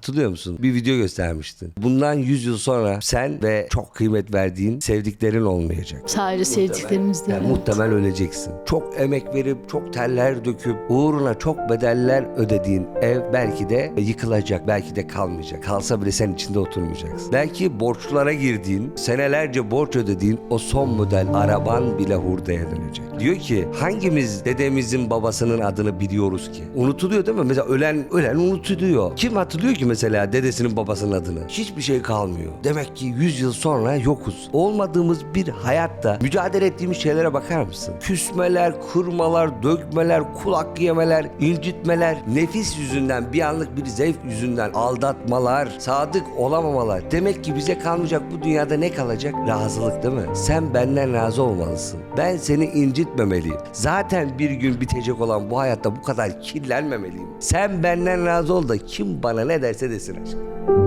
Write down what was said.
Hatırlıyor musun? Bir video göstermiştin. Bundan 100 yıl sonra sen ve çok kıymet verdiğin sevdiklerin olmayacak. Sadece sevdiklerimiz değil. Yani evet. muhtemel öleceksin. Çok emek verip, çok teller döküp, uğruna çok bedeller ödediğin ev belki de yıkılacak, belki de kalmayacak. Kalsa bile sen içinde oturmayacaksın. Belki borçlara girdiğin, senelerce borç ödediğin o son model araban bile hurdaya dönecek. Diyor ki hangimiz dedemizin babasının adını biliyoruz ki? Unutuluyor değil mi? Mesela ölen ölen unutuluyor. Kim hatırlıyor ki mesela dedesinin babasının adını? Hiçbir şey kalmıyor. Demek ki 100 yıl sonra yokuz. Olmadığımız bir hayatta mücadele ettiğimiz şeylere bakar mısın? Küsmeler, kırmalar, dökmeler, kulak yemeler, incitmeler, nefis yüzünden, bir anlık bir zevk yüzünden aldatmalar, sadık olamamalar. Demek ki bize kalmayacak bu dünyada ne kalacak? Razılık değil mi? Sen benden razı olmalısın. Ben seni incitmemeliyim. Zaten bir gün bitecek olan bu hayatta bu kadar kirlenmemeliyim. Sen benden razı ol da kim bana ne derse desin aşkım.